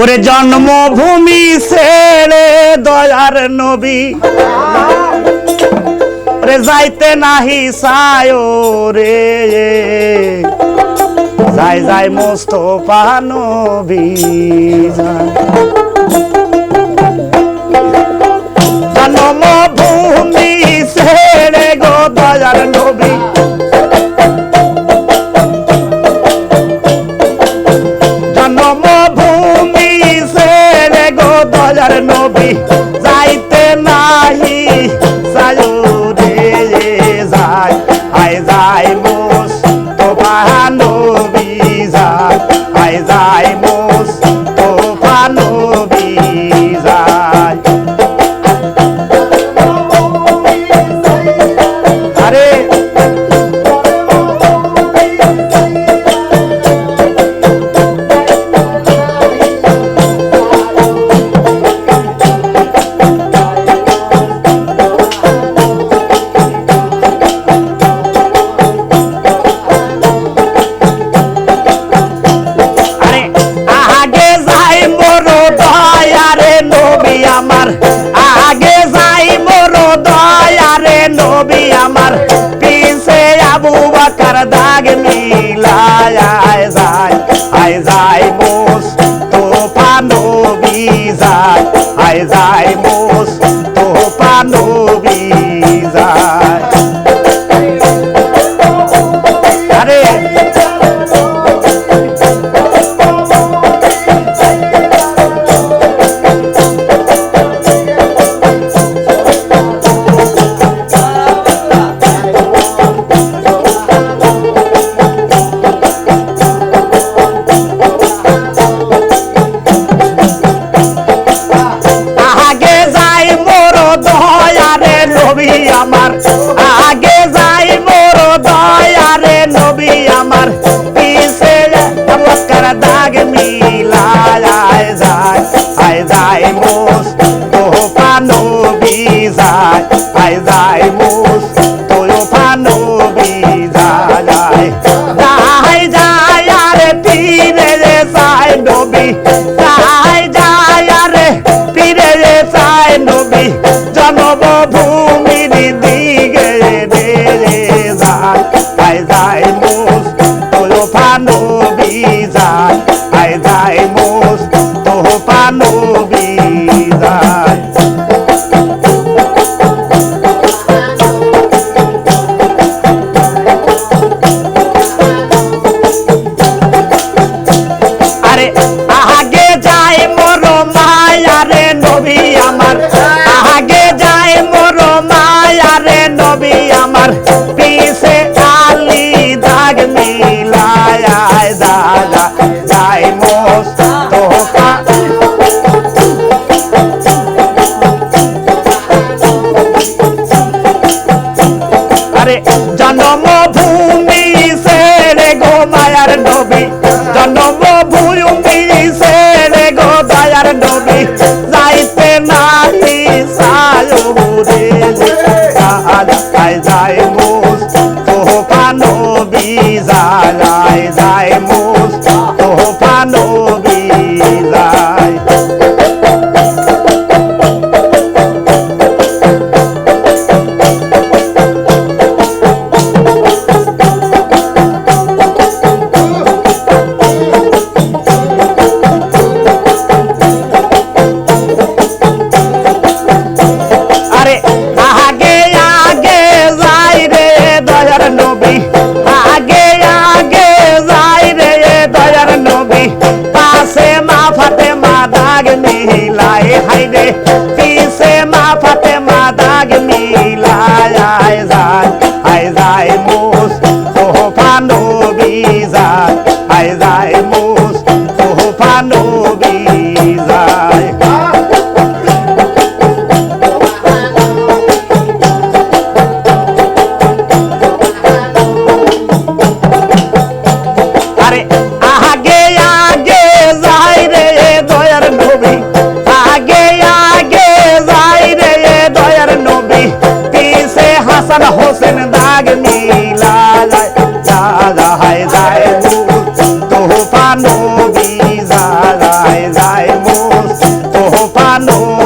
ওরে জন্মভূমি ছেড়ে দয়ার নবী। রে যাইতে নাহি সায় রে যাই যাই মোস্তফা নবী নবী আমার পিছে আবু বাকার দাগ মিলায়, আয় যায় আয় যায় মোস তোফা নবী যায় আয় যায় মোস তোফা নবী ও পানো বিজায় আই যায় মুস হবে আমার। জ্বালায় যায় মুস্তফা নবী যায় be ফাতে মা দাগ মিলায়, আয় যায় আয় যায় মোস, তোহফা নবী যায়, আয় যায় মোস জ্বালায় যায় মোর তোহানো